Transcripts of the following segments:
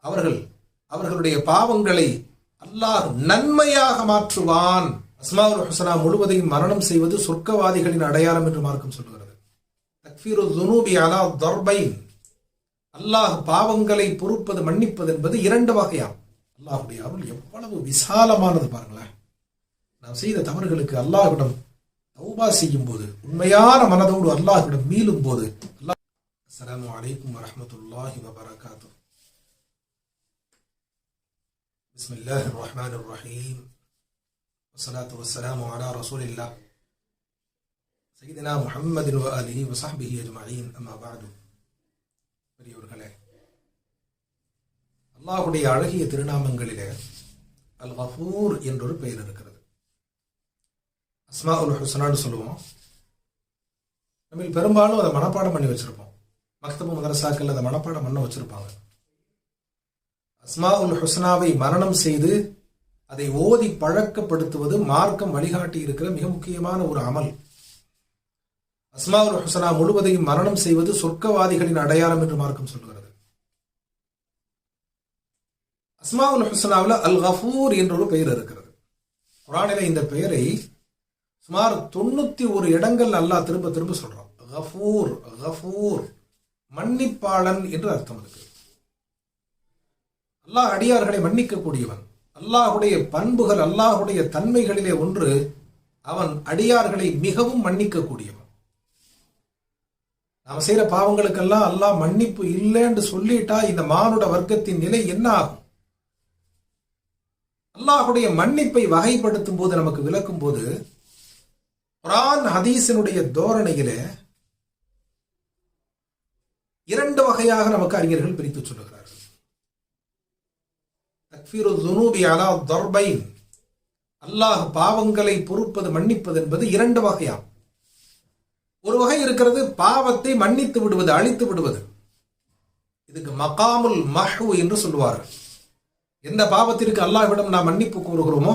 அவர்கள் அவர்களுடைய பாவங்களை அல்லாஹ் நன்மையாக மாற்றுவான். அஸ்மாவுல் ஹுசனா முழுவதையும் மரணம் செய்வது சொர்க்கவாதிகளின் அடையாளம் என்று மார்க்கம் சொல்கிறது. அல்லாஹ் பாவங்களை பொறுப்பது மன்னிப்பது என்பது இரண்டு வகையாம். அல்லாஹுடைய அருள் எவ்வளவு விசாலமானது பாருங்களேன். நாம் செய்த தவறுகளுக்கு அல்லாஹ்விடம் தௌபா செய்யும் போது உண்மையான மனதோடு அல்லாஹ்விடம் மீளும் போது அல்லாஹ் அஸ்ஸலாமு அலைக்கும் வரஹ்மத்துல்லாஹி வபரகாத்துஹு بسم الله الرحمن الرحيم والصلاة والسلام على رسول الله سيدنا محمد وآله وصحبه أجمعين أما بعد பெரியவர்களே அல்லாஹுடைய அழகிய திருநாமங்களிலே அல் கஃபூர் என்றொரு பெயர் இருக்கிறது அஸ்மா உல் ஹுசனான்னு சொல்லுவோம். நம்ம பெரும்பாலும் அதை மனப்பாடம் பண்ணி வச்சிருப்போம். மக்தபு மதரசாக்கள் அதை மனப்பாடம் பண்ண வச்சிருப்பாங்க. அஸ்மா உல் ஹுஸ்னாவை மரணம் செய்து அதை ஓதி பழக்கப்படுத்துவது மார்க்கம் வழிகாட்டி இருக்கிற மிக முக்கியமான ஒரு அமல். அஸ்மா உல் ஹுசனா முழுவதையும் மரணம் செய்வது சொர்க்கவாதிகளின் அடையாளம் என்று மார்க்கம் சொல்கிறது. அஸ்மா உல் ஹுசனாவில் அல் கஃபூர் என்ற ஒரு பெயர் இருக்கிறது. குரானில இந்த பெயரை சுமார் தொண்ணூத்தி ஒரு இடங்கள் அல்லாஹ் திரும்ப திரும்ப சொல்றான். கஃபூர் கஃபூர் மன்னிப்பாளன் என்று அர்த்தம் இருக்கு அல்லாஹ் அடியார்களை மன்னிக்கக்கூடியவன். அல்லாஹுடைய பண்புகள் அல்லாஹுடைய தன்மைகளிலே ஒன்று அவன் அடியார்களை மிகவும் மன்னிக்கக்கூடியவன். நாம் செய்கிற பாவங்களுக்கெல்லாம் அல்லாஹ் மன்னிப்பு இல்லைன்னு சொல்லிட்டா இந்த மானுட வர்க்கத்தின் நிலை என்ன ஆகும்? அல்லாஹுடைய மன்னிப்பை வகைப்படுத்தும் போது நமக்கு விளக்கும் போது குரான் ஹதீஸினுடைய தோரணையில இரண்டு வகையாக நமக்கு அறிஞர்கள் பிரித்து சொல்லுகிறார்கள். தக்ஃபீரு துனூபி அலா தர்பைன். அல்லாஹ் பாவங்களை பொறுப்பது மன்னிப்பது என்பது இரண்டு வகையாம். ஒரு வகை இருக்கிறது பாவத்தை மன்னித்து விடுவது அழித்து விடுவது. இதுக்கு மகாமுல் மஹு என்று சொல்லுவார்கள். எந்த பாவத்திற்கு அல்லாஹ்விடம் நாம் மன்னிப்பு கூறுகிறோமோ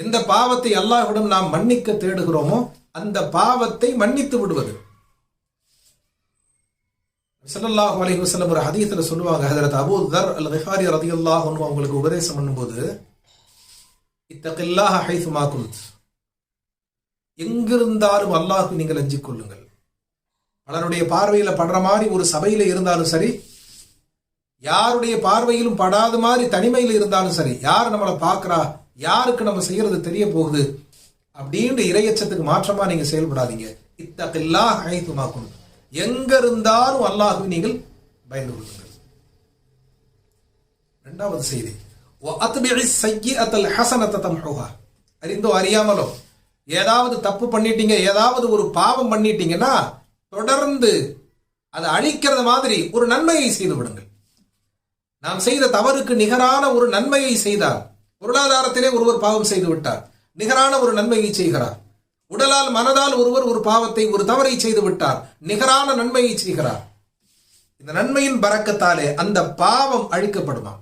எந்த பாவத்தை அல்லாஹ்விடம் நாம் மன்னிக்க தேடுகிறோமோ அந்த பாவத்தை மன்னித்து விடுவது. ஸல்லல்லாஹு அலைஹி வசலம் ஒரு ஹதீத்தில் சொல்லுவாங்க ஹதரத் அபு தர் அல் கிஃபாரி ரதி அன்ஹு அவங்களுக்கு உபதேசம் பண்ணும்போது இத்தகில்லாஹ ஹைசுமா குல்த். எங்கிருந்தாலும் அல்லாஹ் நீங்கள் அஞ்சிக் கொள்ளுங்கள். பலருடைய பார்வையில் படுற மாதிரி ஒரு சபையில் இருந்தாலும் சரி யாருடைய பார்வையிலும் படாத மாதிரி தனிமையில் இருந்தாலும் சரி யார் நம்மளை பார்க்கறா? யாருக்கு நம்ம செய்யறது தெரிய போகுது? அப்படின்ற இறையச்சத்துக்கு மாற்றமா நீங்க செயல்படாதீங்க. இத்தகெல்லா அழைத்துமாக்கும் எங்க இருந்தாலும் அல்லாஹுவை நீங்கள் பயந்து கொள்ளுங்கள். இரண்டாவது செய்தி. அறிந்தோ அறியாமலோ ஏதாவது தப்பு பண்ணிட்டீங்க ஏதாவது ஒரு பாவம் பண்ணிட்டீங்கன்னா தொடர்ந்து அதை அழிக்கிறது மாதிரி ஒரு நன்மையை செய்து விடுங்கள். நாம் செய்த தவறுக்கு நிகரான ஒரு நன்மையை செய்தால் பொருளாதாரத்திலே ஒருவர் பாவம் செய்து விட்டார். நிகரான ஒரு நன்மையை செய்கிறார். உடலால் மனதால் ஒருவர் ஒரு பாவத்தை ஒரு தவறை செய்து விட்டார். நிகரான நன்மையை செய்கிறார். இந்த நன்மையின் பறக்கத்தாலே அந்த பாவம் அழிக்கப்படுமா?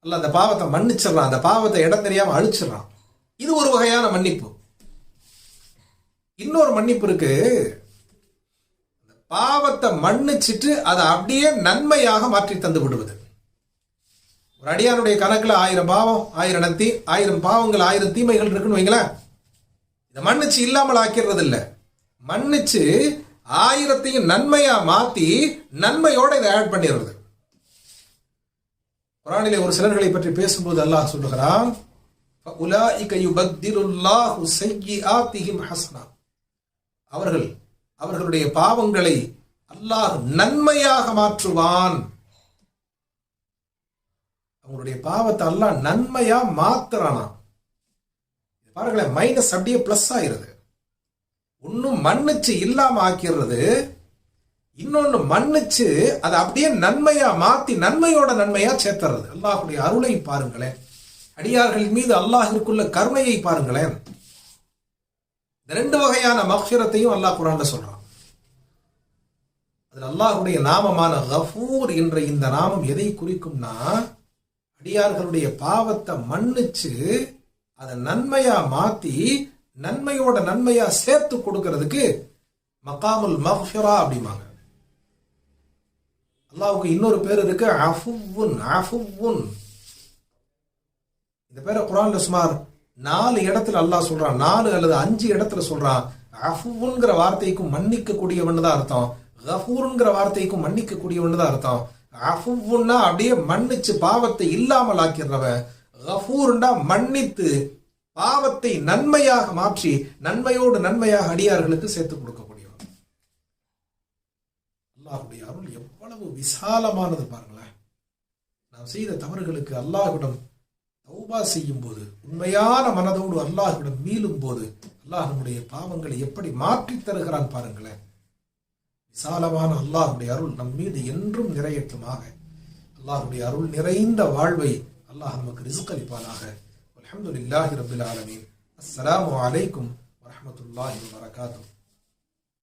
அல்ல அந்த பாவத்தை மன்னிச்சிடறான் அந்த பாவத்தை இடம் தெரியாம அழிச்சிடறான் இது ஒரு வகையான மன்னிப்பு. இன்னொரு மன்னிப்பு இருக்கு. பாவத்தை மன்னிச்சிட்டு அதை அப்படியே நன்மையாக மாற்றி தந்து விடுவது. ஒரு அடியானுடைய கணக்கில் ஆயிரம் பாவம் ஆயிரம் நத்தி ஆயிரம் பாவங்கள் ஆயிரம் தீமைகள் இருக்குன்னு வைங்களேன். இதை மன்னிச்சு இல்லாமல் ஆக்கிறது இல்லை மன்னிச்சு ஆயிரத்தையும் நன்மையா மாத்தி நன்மையோட இதை ஆட் பண்ணிடுறது. குரானிலே ஒரு சிலர்களை பற்றி பேசும்போது அல்லாஹ் சொல்லுகிறான் அவர்கள் அவர்களுடைய பாவங்களை அல்லாஹ் நன்மையாக மாற்றுவான். அவங்களுடைய பாவத்தை அல்லாஹ் நன்மையா மாத்துறானா? பாருங்களேன் மைனஸ் அப்படியே பிளஸ் ஆயிருது. ஒன்னும் மன்னிச்சு இல்லாம ஆக்கிடுறது. இன்னொன்னு மன்னிச்சு அதை அப்படியே நன்மையா மாத்தி நன்மையோட நன்மையா சேர்த்துறது. அல்லாஹுடைய அருளை பாருங்களேன். அடியார்கள் மீது அல்லாஹிற்குள்ள கருணையை பாருங்களேன். இந்த ரெண்டு வகையான மக்ஷரத்தையும் அல்லாஹ் குரான்ல சொல்றான். அதில் அல்லாஹுடைய நாமமான கஃபூர் என்ற இந்த நாமம் எதை குறிக்கும்னா அடியார்களுடைய பாவத்தை மன்னிச்சு அதை நன்மையா மாத்தி நன்மையோட நன்மையா சேர்த்து கொடுக்கறதுக்கு மகாமுல் மஃபிரா அப்படிம்பாங்க. அல்லாவுக்கு இன்னொரு பேர் இருக்கு அஃபுவுன் அஃபுவுன் இந்த பேரை குரான்ல சுமார் நாலு இடத்துல அல்லாஹ் சொல்றான் நாலு அல்லது அஞ்சு இடத்துல சொல்றான். அஃபுவுங்கிற வார்த்தைக்கும் மன்னிக்க கூடியவன் தான் அர்த்தம். கஃபூருங்கிற வார்த்தைக்கும் மன்னிக்க கூடியவன் தான் அர்த்தம். அஃபுன்னா அப்படியே மன்னிச்சு பாவத்தை இல்லாமல் ஆக்கிடுறவன் கஃபூர்னா மன்னித்து பாவத்தை நன்மையாக மாற்றி நன்மையோடு நன்மையாக அடியார்களுக்கு சேர்த்து கொடுக்கக்கூடியவன் அல்லாஹுடைய அருள் எவ்வளவு விசாலமானது பாருங்களேன். நாம் செய்த தவறுகளுக்கு அல்லாஹ்விடம் தௌபா செய்யும் போது உண்மையான மனதோடு அல்லாஹ்விடம் மீளும் போது அல்லாஹ் நம்முடைய பாவங்களை எப்படி மாற்றித் தருகிறான் பாருங்களேன். விசாலமான அல்லாஹுடைய அருள் நம் மீது என்றும் நிறையட்டுமாக. அல்லாஹுடைய அருள் நிறைந்த வாழ்வை அல்லாஹ் நமக்கு ரிஸ்க் அளிப்பானாக ரபுல் ஆலமீன். அஸ்லாம் அலைக்கும் வரமத்துல்லாஹி வபரகாத்துஹு.